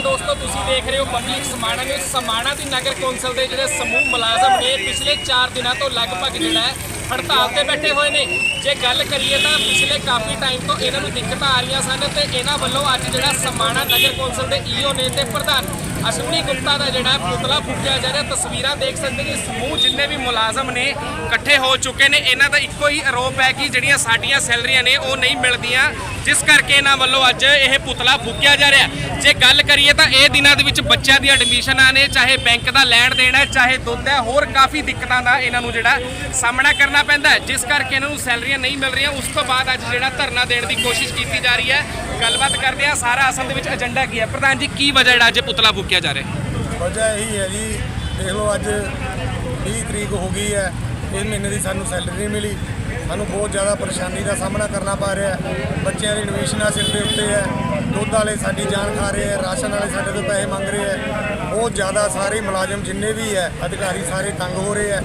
ਅਕਾਲ ਦੋਸਤੋ ਤੁਸੀਂ ਦੇਖ ਰਹੇ ਹੋ ਪਬਲਿਕ ਸਮਾਣਾ ਨਿਊਜ਼ ਸਮਾਣਾ ਦੀ ਨਗਰ ਕੌਂਸਲ ਦੇ ਜਿਹੜੇ ਸਮੂਹ ਮੁਲਾਜ਼ਮ ਨੇ, ਪਿਛਲੇ 4 ਦਿਨਾਂ ਤੋਂ ਲਗਭਗ ਜਿਹੜਾ ਹੈ ਹੜਤਾਲ ਤੇ ਬੈਠੇ ਹੋਏ ਨੇ। ਜੇ ਗੱਲ ਕਰੀਏ ਤਾਂ ਪਿਛਲੇ ਕਾਫੀ ਟਾਈਮ ਤੋਂ ਇਹਨਾਂ ਨੂੰ ਦਿੱਕਤਾਂ ਆ ਰਹੀਆਂ ਸਨ ਤੇ ਇਹਨਾਂ ਵੱਲੋਂ ਅੱਜ ਜਿਹੜਾ ਸਮਾਣਾ ਨਗਰ ਕੌਂਸਲ ਦੇ ਈਓ ਨੇ ਤੇ ਪ੍ਰਧਾਨ ਅਸ਼ਵਨੀ ਗੁਪਤਾ ਦਾ ਜਿਹੜਾ ਪੁਤਲਾ ਫੂਕਿਆ ਜਾ ਰਿਹਾ, ਤਸਵੀਰਾਂ ਦੇਖ ਸਕਦੇ ਕਿ ਸਮੂਹ ਜਿੰਨੇ ਵੀ ਮੁਲਾਜ਼ਮ ਨੇ ਇਕੱਠੇ ਹੋ ਚੁੱਕੇ ਨੇ, ਇਹਨਾਂ ਦਾ ਇੱਕੋ ਹੀ ਆਰੋਪ ਹੈ ਕਿ ਜਿਹੜੀਆਂ ਸਾਡੀਆਂ ਸੈਲਰੀਆਂ ਨੇ ਉਹ ਨਹੀਂ ਮਿਲਦੀਆਂ, ਜਿਸ ਕਰਕੇ ਇਹਨਾਂ ਵੱਲੋਂ ਅੱਜ ਇਹ ਪੁਤਲਾ ਫੂਕਿਆ ਜਾ ਰਿਹਾ ਜੇ ਗੱਲ ਕਰੀਏ ਤਾਂ ਇਹ ਦਿਨਾਂ ਦੇ ਵਿੱਚ ਬੱਚਿਆਂ ਦੀਆਂ ਐਡਮਿਸ਼ਨਾਂ ਨੇ, ਚਾਹੇ ਬੈਂਕ ਦਾ ਲੈਣ ਦੇਣ ਹੈ, ਚਾਹੇ ਦੁੱਧ ਹੈ, ਹੋਰ ਕਾਫੀ ਦਿੱਕਤਾਂ ਦਾ ਇਹਨਾਂ ਨੂੰ ਜਿਹੜਾ ਸਾਹਮਣਾ ਕਰਨਾ ਪੈਂਦਾ ਜਿਸ ਕਰਕੇ ਇਹਨਾਂ ਨੂੰ ਸੈਲਰੀਆਂ ਨਹੀਂ ਮਿਲ ਰਹੀਆਂ। ਉਸ ਤੋਂ ਬਾਅਦ ਅੱਜ ਜਿਹੜਾ ਧਰਨਾ ਦੇਣ ਦੀ ਕੋਸ਼ਿਸ਼ ਕੀਤੀ ਜਾ ਰਹੀ ਹੈ। ਗੱਲਬਾਤ ਕਰਦੇ ਆ ਸਾਰਾ ਅਸਲ ਦੇ ਵਿੱਚ ਏਜੰਡਾ ਕੀ ਹੈ? ਪ੍ਰਧਾਨ ਜੀ, ਕੀ ਵਜ੍ਹਾ ਜਿਹੜਾ ਅੱਜ ਪੁਤਲਾ ਫੂਕਿਆ? ਜਾ ਰਿਹਾ ਵਜ੍ਹਾ ਇਹੀ ਹੈ ਜੀ, ਦੇਖ ਲਓ ਅੱਜ 20 ਤਰੀਕ ਹੋ ਗਈ ਹੈ, ਇਸ ਮਹੀਨੇ ਦੀ ਸਾਨੂੰ ਸੈਲਰੀ ਨਹੀਂ ਮਿਲੀ। ਸਾਨੂੰ ਬਹੁਤ ਜ਼ਿਆਦਾ ਪਰੇਸ਼ਾਨੀ ਦਾ ਸਾਹਮਣਾ ਕਰਨਾ ਪਾ ਰਿਹਾ ਹੈ। ਬੱਚਿਆਂ ਦੀ ਐਡਮਿਸ਼ਨਾਂ ਸਿਰ ਦੇ ਉੱਤੇ ਹੈ, ਦੁੱਧ ਵਾਲੇ ਸਾਡੀ ਜਾਨ ਖਾ ਰਹੇ ਹੈ, ਰਾਸ਼ਨ ਵਾਲੇ ਸਾਡੇ ਤੋਂ ਪੈਸੇ ਮੰਗ ਰਹੇ ਹੈ। ਬਹੁਤ ਜ਼ਿਆਦਾ ਸਾਰੇ ਮੁਲਾਜ਼ਮ ਜਿੰਨੇ ਵੀ ਹੈ, ਅਧਿਕਾਰੀ ਸਾਰੇ ਤੰਗ ਹੋ ਰਹੇ ਹੈ।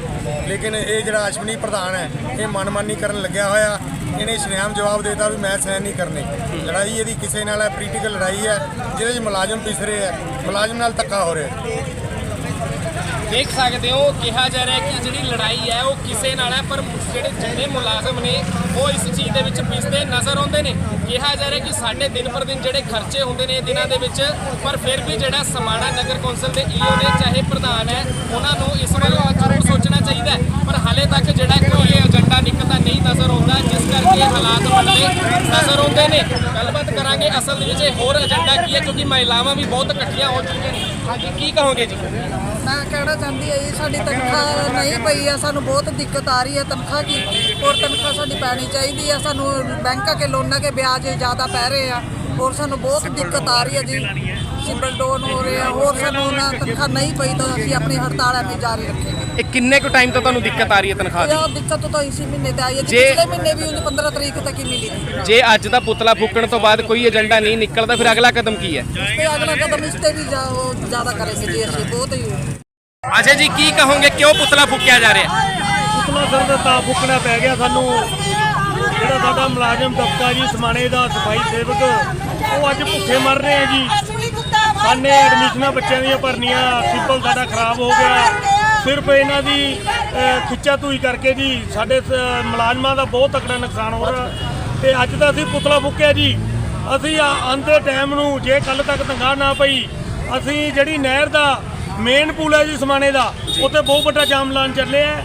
ਲੇਕਿਨ ਇਹ ਜਿਹੜਾ ਅਸ਼ਵਨੀ ਪ੍ਰਧਾਨ ਹੈ, ਇਹ ਮਨਮਾਨੀ ਕਰਨ ਲੱਗਿਆ ਹੋਇਆ। ਇਹਨੇ ਸ਼ਰੇਆਮ ਜਵਾਬ ਦੇਤਾ ਵੀ ਮੈਂ ਸਹਿਣ ਨਹੀਂ ਕਰਨੀ। ਲੜਾਈ ਇਹਦੀ ਕਿਸੇ ਨਾਲ ਹੈ ਪੋਲੀਟੀਕਲ ਲੜਾਈ ਹੈ, ਜਿਹਦੇ 'ਚ ਮੁਲਾਜ਼ਮ ਪਿਸ ਰਹੇ ਹੈ, ਮੁਲਾਜ਼ਮ ਨਾਲ ਧੱਕਾ ਹੋ ਰਿਹਾ ਦੇਖ ਸਕਦੇ ਹੋ, ਕਿਹਾ ਜਾ ਰਿਹਾ ਕਿ ਜਿਹੜੀ ਲੜਾਈ ਹੈ ਉਹ ਕਿਸੇ ਨਾਲ ਹੈ, ਪਰ ਜਿਹੜੇ ਜਿੰਨੇ ਮੁਲਾਜ਼ਮ ਨੇ, ਉਹ ਇਸ ਚੀਜ਼ ਦੇ ਵਿੱਚ ਪਿਸਦੇ ਨਜ਼ਰ ਆਉਂਦੇ ਨੇ। ਕਿਹਾ ਜਾ ਰਿਹਾ ਕਿ ਸਾਡੇ ਦਿਨ ਪਰ ਦਿਨ ਜਿਹੜੇ ਖਰਚੇ ਹੁੰਦੇ ਨੇ ਦਿਨਾਂ ਦੇ ਵਿੱਚ, ਪਰ ਫਿਰ ਵੀ ਜਿਹੜਾ ਸਮਾਣਾ ਨਗਰ ਕੌਂਸਲ ਦੇ ਈਓ ਨੇ, ਚਾਹੇ ਪ੍ਰਧਾਨ ਹੈ, ਉਹਨਾਂ ਨੂੰ ਇਸ ਵੱਲ ਜ਼ਰੂਰ ਸੋਚਣਾ ਚਾਹੀਦਾ ਪਰ ਹਾਲੇ ਤੱਕ ਜਿਹੜਾ ਕੋਈ ਏਜੰਡਾ ਨਿਕਲਦਾ ਨਹੀਂ ਨਜ਼ਰ ਆਉਂਦਾ, ਜਿਸ ਕਰਕੇ ਹਾਲਾਤ ਬਣਦੇ ਨਜ਼ਰ ਆਉਂਦੇ ਨੇ। ਗੱਲਬਾਤ ਕਰਾਂਗੇ ਅਸਲ ਦੇ ਵਿੱਚ ਇਹ ਹੋਰ ਏਜੰਡਾ ਕੀ ਹੈ, ਕਿਉਂਕਿ ਮਹਿਲਾਵਾਂ ਵੀ ਬਹੁਤ ਇਕੱਠੀਆਂ ਹੋ ਚੁੱਕੀਆਂ ਨੇ। ਹਾਂਜੀ, ਕੀ ਕਹੋਗੇ ਜੀ? ਮੈਂ ਕਹਿਣਾ ਚਾਹੁੰਦੀ ਹਾਂ ਜੀ ਸਾਡੀ ਤਨਖਾਹ ਨਹੀਂ ਪਈ ਆ ਸਾਨੂੰ ਬਹੁਤ ਦਿੱਕਤ ਆ ਰਹੀ ਹੈ ਤਨਖਾਹ ਕੀ ਹੋਰ ਤਨਖਾਹ ਸਾਡੀ ਪੈਣੀ ਚਾਹੀਦੀ ਆ ਸਾਨੂੰ ਬੈਂਕਾਂ ਕੇ ਲੋਨਾਂ ਕੇ ਵਿਆਜ ਜ਼ਿਆਦਾ ਪੈ ਰਹੇ ਆ। ਹੋਰ ਸਾਨੂੰ ਬਹੁਤ ਦਿੱਕਤ ਆ ਰਹੀ ਹੈ ਜੀ। ਸਿਬਲ ਡੋਨ ਹੋ ਰਹੇ ਆ ਹੋਰ ਸਾਨੂੰ ਨਾ ਤਨਖਾਹ ਨਹੀਂ ਪਈ ਤਾਂ ਅਸੀਂ ਆਪਣੀ ਹੜਤਾਲ ਐਵੇਂ ਜਾਰੀ ਰੱਖਾਂਗੇ। ਇਹ ਕਿੰਨੇ ਕੁ ਟਾਈਮ ਤੋਂ ਤੁਹਾਨੂੰ ਦਿੱਕਤ ਆ ਰਹੀ ਹੈ ਤਨਖਾਹ ਦੀ? ਇਹ ਦਿੱਕਤ ਤਾਂ ਇਸੇ ਮਹੀਨੇ ਤੇ ਆਈ ਹੈ ਜੀ। ਜੇ- ਪਿਛਲੇ ਮਹੀਨੇ ਵੀ ਉਹਨੂੰ 15 ਤਰੀਕ ਤੱਕ ਹੀ ਮਿਲੀ ਸੀ। ਜੇ ਅੱਜ ਦਾ ਪੁਤਲਾ ਫੂਕਣ ਤੋਂ ਬਾਅਦ ਕੋਈ ਏਜੰਡਾ ਨਹੀਂ ਨਿਕਲਦਾ ਫਿਰ ਅਗਲਾ ਕਦਮ ਕੀ ਹੈ? ਤੇ ਅਗਲਾ ਕਦਮ ਇਸ ਤੇ ਵੀ ਜਾ- ਉਹ ਜ਼ਿਆਦਾ ਕਰਾਂਗੇ ਜੀ ਅਸੀਂ ਬਹੁਤ ਹੀ ਅੱਛਾ ਜੀ ਕੀ ਕਹੋਗੇ? ਕਿਉਂ ਪੁਤਲਾ ਫੂਕਿਆ ਜਾ ਰਿਹਾ? ਪੁਤਲਾ ਸਰ ਦਾ ਤਾਂ ਫੁੱਕਣਾ ਪੈ ਗਿਆ ਸਾਨੂੰ। ਜਿਹੜਾ ਸਾਡਾ ਮੁਲਾਜ਼ਮ ਦਫਤਰ ਜੀ, ਸਮਾਣੇ ਦਾ ਸਫ਼ਾਈ ਸੇਵਕ, ਉਹ ਅੱਜ ਭੁੱਖੇ ਮਰ ਰਹੇ ਆ ਜੀ। ਸਾਨੇ ਐਡਮਿਸ਼ਨਾਂ ਬੱਚਿਆਂ ਦੀਆਂ ਭਰਨੀਆਂ ਸਿੰਪਲ ਸਾਡਾ ਖਰਾਬ ਹੋ ਗਿਆ। ਸਿਰਫ ਇਹਨਾਂ ਦੀ ਖਿੱਚਾ ਧੂਈ ਕਰਕੇ ਜੀ, ਸਾਡੇ ਸ- ਮੁਲਾਜ਼ਮਾਂ ਦਾ ਬਹੁਤ ਤਕੜਾ ਨੁਕਸਾਨ ਹੋ ਰਿਹਾ। ਤੇ ਅੱਜ ਤਾਂ ਅਸੀਂ ਪੁਤਲਾ ਫੁੱਕਿਆ ਜੀ। ਅਸੀਂ ਆਂਦੇ ਟਾਈਮ ਨੂੰ ਜੇ ਕੱਲ ਤੱਕ ਤਨਖਾਹ ਨਾ ਪਈ, ਅਸੀਂ ਜਿਹੜੀ ਨਹਿਰ ਦਾ ਮੇਨ ਪੂਲ ਹੈ ਜੀ ਸਮਾਣੇ ਦਾ। ਉੱਥੇ ਬਹੁਤ ਵੱਡਾ ਜਾਮ ਲਾਉਣ ਚੱਲੇ ਆ।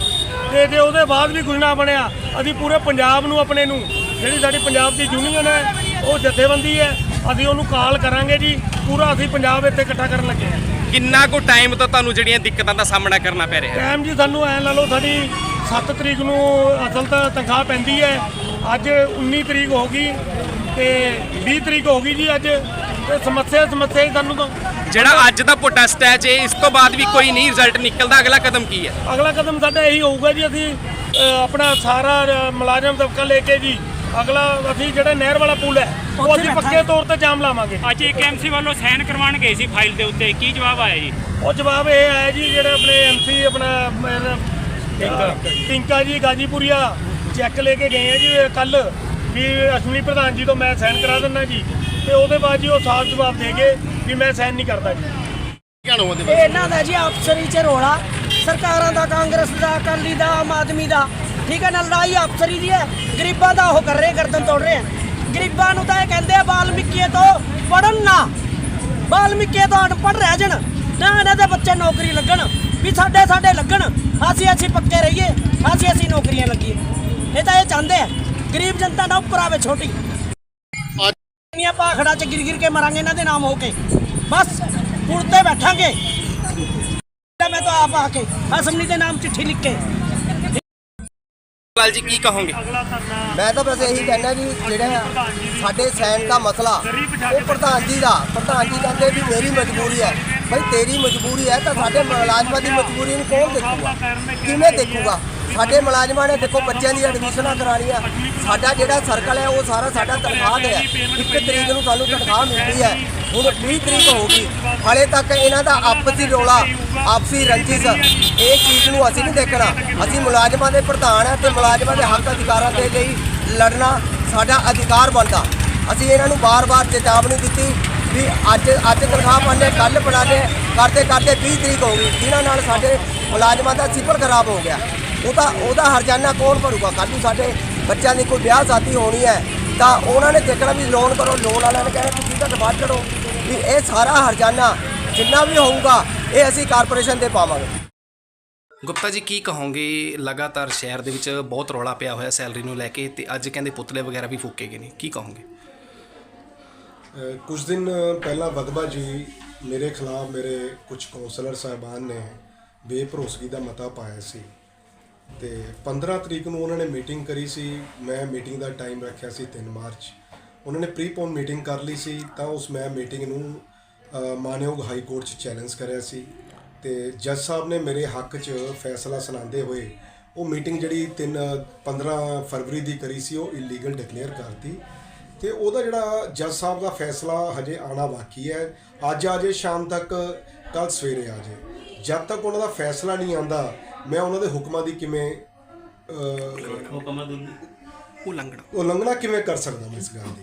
ਤੇ ਜੇ ਉਹਦੇ ਬਾਅਦ ਵੀ ਕੁਝ ਨਾ ਬਣਿਆ ਅਸੀਂ ਪੂਰੇ ਪੰਜਾਬ ਨੂੰ ਆਪਣੇ ਨੂੰ ਜਿਹੜੀ ਸਾਡੀ ਪੰਜਾਬ ਦੀ ਯੂਨੀਅਨ ਹੈ ਉਹ ਜਥੇਬੰਦੀ ਹੈ ਅਸੀਂ ਉਹਨੂੰ ਕਾਲ ਕਰਾਂਗੇ ਜੀ। ਪੂਰਾ ਅਸੀਂ ਪੰਜਾਬ ਇੱਥੇ ਇਕੱਠਾ ਕਰਨ ਲੱਗੇ ਹਾਂ ਕਿੰਨਾ ਕੁ ਟਾਈਮ ਤੋਂ ਤੁਹਾਨੂੰ ਜਿਹੜੀਆਂ ਦਿੱਕਤਾਂ ਦਾ ਸਾਹਮਣਾ ਕਰਨਾ ਪੈ ਰਿਹਾ ਹੈ? ਟਾਈਮ ਜੀ ਸਾਨੂੰ ਐ ਲਾ ਲਓ ਸਾਡੀ 7 ਤਰੀਕ ਨੂੰ ਅਸਲ ਤਾਂ ਤਨਖਾਹ ਪੈਂਦੀ ਹੈ। ਅੱਜ 19 ਤਰੀਕ ਹੋ ਗਈ ਤੇ 20 ਤਰੀਕ ਹੋ ਗਈ ਜੀ ਅੱਜ। ਸਮੱਸਿਆ ਸਮੱਸਿਆ ਹੀ ਸਾਨੂੰ ਤਾਂ ਜਿਹੜਾ ਅੱਜ ਦਾ ਪ੍ਰੋਟੈਸਟ ਹੈ ਜੇ ਇਸ ਤੋਂ ਬਾਅਦ ਵੀ ਕੋਈ ਨਹੀਂ ਰਿਜ਼ਲਟ ਨਿਕਲਦਾ ਅਗਲਾ ਕਦਮ ਕੀ ਹੈ? ਅਗਲਾ ਕਦਮ ਸਾਡਾ ਇਹੀ ਹੋਊਗਾ ਜੀ ਅਸੀਂ ਆਪਣਾ ਸਾਰਾ ਮੁਲਾਜ਼ਮ ਤਬਕਾ ਲੈ ਕੇ ਜੀ ਅਗਲਾ ਅਸੀਂ ਜਿਹੜਾ ਨਹਿਰ ਵਾਲਾ ਪੁਲ ਹੈ ਉਹ ਅਸੀਂ ਪੱਕੇ ਤੌਰ ਤੇ ਜਾਮ ਲਾਵਾਂਗੇ। ਅੱਜ ਇੱਕ ਐਮਸੀ ਵੱਲੋਂ ਸਾਈਨ ਕਰਵਾਉਣ ਗਏ ਸੀ ਫਾਈਲ ਦੇ ਉੱਤੇ ਕੀ ਜਵਾਬ ਆਇਆ ਜੀ? ਉਹ ਜਵਾਬ ਇਹ ਆਇਆ ਜੀ ਜਿਹੜੇ ਆਪਣੇ ਐਮਸੀ ਆਪਣਾ ਟਿੰਕਾ। ਜੀ ਗਾਜੀਪੁਰੀਆ ਚੈੱਕ ਲੈ ਕੇ ਗਏ ਆ ਜੀ ਕੱਲ ਵੀ ਅਸ਼ਵਨੀ ਪ੍ਰਧਾਨ ਜੀ ਤੋਂ ਮੈਂ ਸਾਈਨ ਕਰਾ ਦਿੰਦਾ ਜੀ। ਤੇ ਉਹਦੇ ਬਾਅਦ ਜੀ ਉਹ ਸਾਫ਼ ਜਵਾਬ ਦੇ ਗਏ ਵੀ ਮੈਂ ਸਾਈਨ ਨਹੀਂ ਕਰਦਾ ਜੀ। ਇਹ ਇਹਨਾਂ ਦਾ ਜੀ ਅਫਸਰੀ ਚ ਰੋਲਾ, ਸਰਕਾਰਾਂ ਦਾ, ਕਾਂਗਰਸ ਦਾ, ਅਕਾਲੀ ਦਾ, ਆਮ ਆਦਮੀ ਦਾ। ਠੀਕ ਹੈ ਨਾ, ਲੜਾਈ ਅਫਸਰੀ ਦੀ ਹੈ, ਗਰੀਬਾਂ ਦਾ ਉਹ ਕਰ ਰਹੇ, ਗਰਦਨ ਤੋੜ ਰਹੇ ਆ ਗਰੀਬਾਂ ਨੂੰ ਤਾਂ ਇਹ ਕਹਿੰਦੇ ਆ ਬਾਲਮੀਕੀ ਤੋਂ ਪੜਨ ਨਾ। ਬਾਲਮੀਕੀ ਤੋਂ ਅਨਪੜ੍ਹ ਰਹਿ ਜਾਣ, ਨਾ ਇਹਨਾਂ ਦੇ ਬੱਚੇ ਨੌਕਰੀ ਲੱਗਣ, ਵੀ ਸਾਡੇ ਸਾਡੇ ਲੱਗਣ। ਅਸੀਂ ਅਸੀਂ ਪੱਕੇ ਰਹੀਏ, ਅਸੀਂ ਅਸੀਂ ਨੌਕਰੀਆਂ ਲੱਗੀਏ। ਇਹ ਤਾਂ ਇਹ ਚਾਹੁੰਦੇ ਆ, ਗਰੀਬ ਜਨਤਾ ਨਾ ਉੱਪਰ ਆਵੇ ਛੋਟੀ। ਪਾਖੜਾ ਚ ਗਿਰ ਗਿਰ ਕੇ ਮਰਾਂਗੇ ਇਹਨਾਂ ਦੇ ਨਾਮ ਹੋ ਕੇ। ਬਸ ਪੁਲ ਤੇ ਬੈਠਾਂਗੇ ਮੈਂ ਤਾਂ ਆਪ ਆ ਕੇ ਅਸਮਨੀ ਦੇ ਨਾਮ ਚਿੱਠੀ ਲਿਖ ਕੇ। ਜੀ ਕੀ ਕਹੋਗੇ? ਮੈਂ ਤਾਂ ਬਸ ਇਹੀ ਕਹਿਣਾ ਜੀ ਜਿਹੜਾ ਸਾਡੇ ਸੈਨ ਦਾ ਮਸਲਾ ਉਹ ਪ੍ਰਧਾਨ ਜੀ ਦਾ ਪ੍ਰਧਾਨ ਜੀ ਕਹਿੰਦੇ ਵੀ ਮੇਰੀ ਮਜਬੂਰੀ ਹੈ। ਭਾਈ ਤੇਰੀ ਮਜਬੂਰੀ ਹੈ ਤਾਂ ਸਾਡੇ ਮੁਲਾਜ਼ਮਾਂ ਦੀ ਮਜਬੂਰੀ ਨੂੰ ਕੌਣ ਦੇਖੂਗਾ? ਕਿਵੇਂ ਦੇਖੂਗਾ? ਸਾਡੇ ਮੁਲਾਜ਼ਮਾਂ ਨੇ ਦੇਖੋ ਬੱਚਿਆਂ ਦੀ ਐਡਮਿਸ਼ਨਾਂ ਕਰਾਉਣੀਆਂ ਸਾਡਾ ਜਿਹੜਾ ਸਰਕਲ ਹੈ, ਉਹ ਸਾਰਾ ਸਾਡਾ ਤਨਖਾਹ ਤੇ ਹੈ। ਇੱਕ ਤਰੀਕ ਨੂੰ ਸਾਨੂੰ ਤਨਖਾਹ ਮਿਲਦੀ ਹੈ। ਹੁਣ 20 ਤਰੀਕ ਹੋ ਗਈ। ਹਾਲੇ ਤੱਕ ਇਹਨਾਂ ਦਾ ਆਪਸੀ ਰੋਲਾ, ਆਪਸੀ ਰੰਜਿਸ਼, ਇਹ ਚੀਜ਼ ਨੂੰ ਅਸੀਂ ਨਹੀਂ ਦੇਖਣਾ। ਅਸੀਂ ਮੁਲਾਜ਼ਮਾਂ ਦੇ ਪ੍ਰਧਾਨ ਹੈ ਤੇ ਮੁਲਾਜ਼ਮਾਂ ਦੇ ਹੱਕ ਅਧਿਕਾਰਾਂ ਦੇ ਲਈ ਲੜਨਾ ਸਾਡਾ ਅਧਿਕਾਰ ਬਣਦਾ। ਅਸੀਂ ਇਹਨਾਂ ਨੂੰ ਬਾਰ-ਬਾਰ ਚੇਤਾਵਨੀ ਦਿੱਤੀ ਵੀ ਅੱਜ ਅੱਜ ਤਨਖਾਹ ਪਾਣੇ ਕੱਲ ਬਣਾਣੇ ਕਰਦੇ ਕਰਦੇ 20 ਤਰੀਕ ਹੋ ਗਈ। ਜਿਨ੍ਹਾਂ ਨਾਲ ਸਾਡੇ ਮੁਲਾਜ਼ਮਾਂ ਦਾ ਸਿਫਰ ਖਰਾਬ ਹੋ ਗਿਆ। ਉਹਦਾ ਉਹਦਾ ਹਰਜਾਨਾ ਕੌਣ ਭਰੂਗਾ? ਕੱਲ੍ਹ ਨੂੰ ਸਾਡੇ ਬੱਚਿਆਂ ਦੀ ਕੋਈ ਵਿਆਹ ਸ਼ਾਦੀ ਹੋਣੀ ਹੈ ਤਾਂ ਉਹਨਾਂ ਨੇ ਦੇਖਣਾ ਵੀ ਲੋਨ ਕਰੋ ਲੋਨ ਵਾਲਿਆਂ ਨੇ ਕਹਿਣਾ ਤੁਸੀਂ ਤਾਂ ਡਿਮਾਂਡ ਕਰੋ ਵੀ ਇਹ ਸਾਰਾ ਹਰਜਾਨਾ ਜਿੰਨਾ ਵੀ ਹੋਊਗਾ ਇਹ ਅਸੀਂ ਕਾਰਪੋਰੇਸ਼ਨ ਦੇ ਪਾਵਾਂਗੇ। ਗੁਪਤਾ ਜੀ ਕੀ ਕਹੋਗੇ? ਲਗਾਤਾਰ ਸ਼ਹਿਰ ਦੇ ਵਿੱਚ ਬਹੁਤ ਰੌਲਾ ਪਿਆ ਹੋਇਆ ਸੈਲਰੀ ਨੂੰ ਲੈ ਕੇ ਤੇ ਅੱਜ ਕਹਿੰਦੇ ਪੁਤਲੇ ਵਗੈਰਾ ਵੀ ਫੂਕੇ ਗਏ ਨੇ। ਕੀ ਕਹੋਗੇ? ਕੁਝ ਦਿਨ ਪਹਿਲਾਂ ਵਦਬਾ ਜੀ ਮੇਰੇ ਖਿਲਾਫ ਮੇਰੇ ਕੁਝ ਕੌਂਸਲਰ ਸਾਹਿਬਾਨ ਨੇ ਬੇਭਰੋਸਗੀ ਦਾ ਮਤਾ ਪਾਇਆ ਸੀ। ਤੇ 15 ਤਰੀਕ ਨੂੰ ਉਹਨਾਂ ਨੇ ਮੀਟਿੰਗ ਕਰੀ ਸੀ। ਮੈਂ ਮੀਟਿੰਗ ਦਾ ਟਾਈਮ ਰੱਖਿਆ ਸੀ 3 ਮਾਰਚ। ਉਹਨਾਂ ਨੇ ਪ੍ਰੀਪੋਨ ਮੀਟਿੰਗ ਕਰ ਲਈ ਸੀ, ਤਾਂ ਉਸ ਮੈਂ ਮੀਟਿੰਗ ਨੂੰ ਮਾਨਯੋਗ ਹਾਈ ਕੋਰਟ 'ਚ ਚੈਲੰਜ ਕਰਿਆ ਸੀ। ਤੇ ਜੱਜ ਸਾਹਿਬ ਨੇ ਮੇਰੇ ਹੱਕ 'ਚ ਫੈਸਲਾ ਸੁਣਾਉਂਦੇ ਹੋਏ ਉਹ ਮੀਟਿੰਗ ਜਿਹੜੀ 3 15 ਫਰਵਰੀ ਦੀ ਕਰੀ ਸੀ, ਉਹ ਇਲੀਗਲ ਡਿਕਲੇਅਰ ਕਰਤੀ। ਤੇ ਉਹਦਾ ਜਿਹੜਾ ਜੱਜ ਸਾਹਿਬ ਦਾ ਫੈਸਲਾ ਹਜੇ ਆਣਾ ਬਾਕੀ ਹੈ। ਅੱਜ ਆ ਜੇ, ਸ਼ਾਮ ਤੱਕ ਕੱਲ ਸਵੇਰੇ ਆ ਜੇ। ਜਦ ਤੱਕ ਉਹਨਾਂ ਦਾ ਫੈਸਲਾ ਨਹੀਂ ਆਂਦਾ ਮੈਂ ਉਹਨਾਂ ਦੇ ਹੁਕਮਾਂ ਦੀ ਕਿਵੇਂ ਅਹ, ਉਲੰਘਣਾ। ਉਲੰਘਣਾ ਕਿਵੇਂ ਕਰ ਸਕਦਾ ਮੈਂ ਇਸ ਗੱਲ ਦੀ?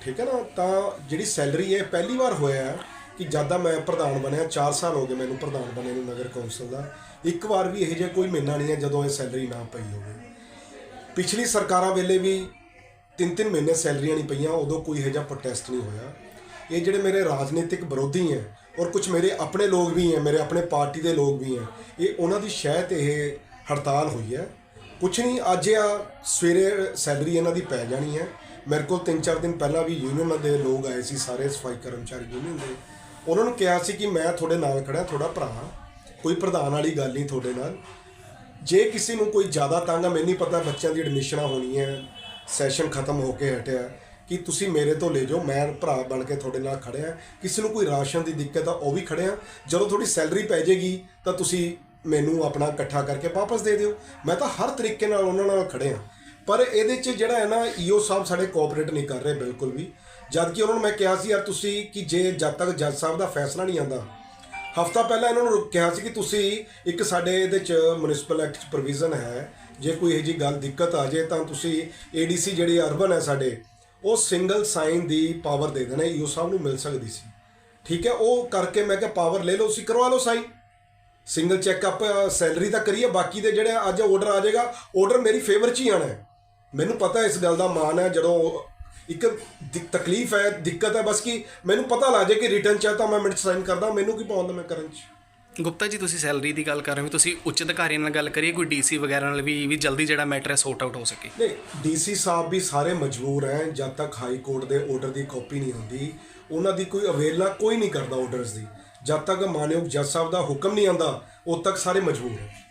ਠੀਕ ਹੈ ਨਾ? ਤਾਂ ਜਿਹੜੀ ਸੈਲਰੀ ਹੈ ਪਹਿਲੀ ਵਾਰ ਹੋਇਆ ਹੈ ਕਿ ਜਦ ਦਾ ਮੈਂ ਪ੍ਰਧਾਨ ਬਣਿਆ 4 ਸਾਲ ਹੋ ਗਏ ਮੈਨੂੰ ਪ੍ਰਧਾਨ ਬਣੇ ਨੂੰ ਨਗਰ ਕੌਂਸਲ ਦਾ। ਇੱਕ ਵਾਰ ਵੀ ਇਹੋ ਜਿਹਾ ਕੋਈ ਮਹੀਨਾ ਨਹੀਂ ਹੈ ਜਦੋਂ ਇਹ ਸੈਲਰੀ ਨਾ ਪਈ ਹੋਵੇ। ਪਿਛਲੀ ਸਰਕਾਰਾਂ ਵੇਲੇ ਵੀ ਤਿੰਨ ਤਿੰਨ ਮਹੀਨੇ ਸੈਲਰੀਆਂ ਨਹੀਂ ਪਈਆਂ ਉਦੋਂ ਕੋਈ ਇਹੋ ਜਿਹਾ ਪ੍ਰੋਟੈਸਟ ਨਹੀਂ ਹੋਇਆ। ਇਹ ਜਿਹੜੇ ਮੇਰੇ ਰਾਜਨੀਤਿਕ ਵਿਰੋਧੀ ਹੈ ਔਰ ਕੁਝ ਮੇਰੇ ਆਪਣੇ ਲੋਕ ਵੀ ਹੈ, ਮੇਰੇ ਆਪਣੇ ਪਾਰਟੀ ਦੇ ਲੋਕ ਵੀ ਹੈ। ਇਹ ਉਹਨਾਂ ਦੀ ਸ਼ਾਇਦ ਇਹ ਹੜਤਾਲ ਹੋਈ ਹੈ। ਕੁਛ ਨਹੀਂ, ਅੱਜ ਆ ਸਵੇਰੇ ਸੈਲਰੀ ਇਹਨਾਂ ਦੀ ਪੈ ਜਾਣੀ ਹੈ। ਮੇਰੇ ਕੋਲ 3-4 ਦਿਨ ਪਹਿਲਾਂ ਵੀ ਯੂਨੀਅਨ ਦੇ ਲੋਕ ਆਏ ਸੀ, ਸਾਰੇ ਸਫ਼ਾਈ ਕਰਮਚਾਰੀ ਯੂਨੀਅਨ ਦੇ। ਉਹਨਾਂ ਨੂੰ ਕਿਹਾ ਸੀ ਕਿ ਮੈਂ ਤੁਹਾਡੇ ਨਾਲ ਖੜਾ ਤੁਹਾਡਾ ਭਰਾ ਕੋਈ ਪ੍ਰਧਾਨ ਵਾਲੀ ਗੱਲ ਨਹੀਂ ਤੁਹਾਡੇ ਨਾਲ। ਜੇ ਕਿਸੇ ਨੂੰ ਕੋਈ ਜ਼ਿਆਦਾ ਤੰਗ ਆ, ਮੈਨੂੰ ਨਹੀਂ ਪਤਾ ਬੱਚਿਆਂ ਦੀ ਐਡਮਿਸ਼ਨਾਂ ਹੋਣੀ ਹੈ ਸੈਸ਼ਨ ਖਤਮ ਹੋ ਕੇ ਹਟਿਆ। ਕਿ ਤੁਸੀਂ ਮੇਰੇ ਤੋਂ ਲੈ ਜਾਓ, ਮੈਂ ਭਰਾ ਬਣ ਕੇ ਤੁਹਾਡੇ ਨਾਲ ਖੜਿਆ ਕਿਸੇ ਨੂੰ ਕੋਈ ਰਾਸ਼ਨ ਦੀ ਦਿੱਕਤ ਆ, ਉਹ ਵੀ ਖੜਿਆ ਜਦੋਂ ਤੁਹਾਡੀ ਸੈਲਰੀ ਪੈ ਜਾਏਗੀ, ਤਾਂ ਤੁਸੀਂ ਮੈਨੂੰ ਆਪਣਾ ਇਕੱਠਾ ਕਰਕੇ ਵਾਪਸ ਦੇ ਦਿਓ। ਮੈਂ ਤਾਂ ਹਰ ਤਰੀਕੇ ਨਾਲ ਉਹਨਾਂ ਨਾਲ ਖੜਿਆ ਪਰ ਇਹਦੇ 'ਚ ਜਿਹੜਾ ਹੈ ਨਾ, ਈਓ ਸਾਹਿਬ ਸਾਡੇ ਕੋਆਪਰੇਟ ਨਹੀਂ ਕਰ ਰਹੇ ਬਿਲਕੁਲ ਵੀ। ਜਦ ਕਿ ਉਹਨਾਂ ਨੂੰ ਮੈਂ ਕਿਹਾ ਸੀ, ਯਾਰ ਤੁਸੀਂ ਕਿ ਜੇ ਜਦ ਤੱਕ ਜੱਜ ਸਾਹਿਬ ਦਾ ਫੈਸਲਾ ਨਹੀਂ ਆਂਦਾ ਹਫਤਾ ਪਹਿਲਾਂ ਇਹਨਾਂ ਨੂੰ ਕਿਹਾ ਸੀ ਕਿ ਤੁਸੀਂ ਇੱਕ ਸਾਡੇ ਇਹਦੇ ਚ ਮਿਊਨਿਸਪਲ ਐਕਟ ਚ ਪ੍ਰੋਵੀਜ਼ਨ ਹੈ। ਜੇ ਕੋਈ ਇਹੋ ਜੀ ਗੱਲ ਦਿੱਕਤ ਆ ਜੇ ਤਾਂ ਤੁਸੀਂ ਏਡੀਸੀ ਜਿਹੜੀ ਅਰਬਨ ਹੈ ਸਾਡੇ ਉਹ ਸਿੰਗਲ ਸਾਈਨ ਦੀ ਪਾਵਰ ਦੇ ਦੇਣਾ, ਈਓ ਸਾਹਿਬ ਨੂੰ ਮਿਲ ਸਕਦੀ ਸੀ। ਠੀਕ ਹੈ, ਉਹ ਕਰਕੇ ਮੈਂ ਕਿਹਾ ਪਾਵਰ ਲੈ ਲਓ, ਤੁਸੀਂ ਕਰਵਾ ਲਓ ਸਾਈਨ ਸਿੰਗਲ ਚੈੱਕਅਪ ਸੈਲਰੀ ਤਾਂ ਕਰੀਏ, ਬਾਕੀ ਦੇ ਜਿਹੜੇ ਅੱਜ ਆਰਡਰ ਆ ਜਾਏਗਾ ਆਰਡਰ ਮੇਰੀ ਫੇਵਰ 'ਚ ਹੀ ਆਣਾ ਹੈ। ਮੈਨੂੰ ਪਤਾ ਇਸ ਗੱਲ ਦਾ ਮਾਣ ਹੈ, ਜਦੋਂ ਇੱਕ ਤਕਲੀਫ ਹੈ, ਦਿੱਕਤ ਹੈ, ਬਸ ਕਿ ਮੈਨੂੰ ਪਤਾ ਲੱਗ ਜਾਏ ਕਿ ਰਿਟਰਨ ਚਾਹ ਤਾਂ ਮੈਂ ਮਿੰਟ ਸਾਈਨ ਕਰਦਾ, ਮੈਨੂੰ ਕੀ ਪਾਉਂਦਾ ਮੈਂ ਕਰਨ 'ਚ। ਗੁਪਤਾ ਜੀ, ਤੁਸੀਂ ਸੈਲਰੀ ਦੀ ਗੱਲ ਕਰ ਰਹੇ ਹੋ, ਤੁਸੀਂ ਉੱਚ ਅਧਿਕਾਰੀਆਂ ਨਾਲ ਗੱਲ ਕਰੀਏ, ਕੋਈ ਡੀਸੀ ਵਗੈਰਾ ਨਾਲ ਵੀ ਵੀ ਜਲਦੀ ਜਿਹੜਾ ਮੈਟਰ ਹੈ, ਸੌਟ ਆਊਟ ਹੋ ਸਕੇ? ਨਹੀਂ, ਡੀਸੀ ਸਾਹਿਬ ਵੀ ਸਾਰੇ ਮਜਬੂਰ ਹੈ, ਜਦ ਤੱਕ ਹਾਈ ਕੋਰਟ ਦੇ ਆਰਡਰ ਦੀ ਕਾਪੀ ਨਹੀਂ ਹੁੰਦੀ ਉਹਨਾਂ ਦੀ ਕੋਈ ਅਵੇਲਨਾ ਕੋਈ ਨਹੀਂ ਕਰਦਾ ਆਰਡਰਸ ਦੀ। ਜਦ ਤੱਕ ਮਾਨਯੋਗ ਜੱਜ ਸਾਹਿਬ ਦਾ ਹੁਕਮ ਨਹੀਂ ਆਂਦਾ ਉਦ ਤੱਕ ਸਾਰੇ ਮਜਬੂਰ ਹੈ।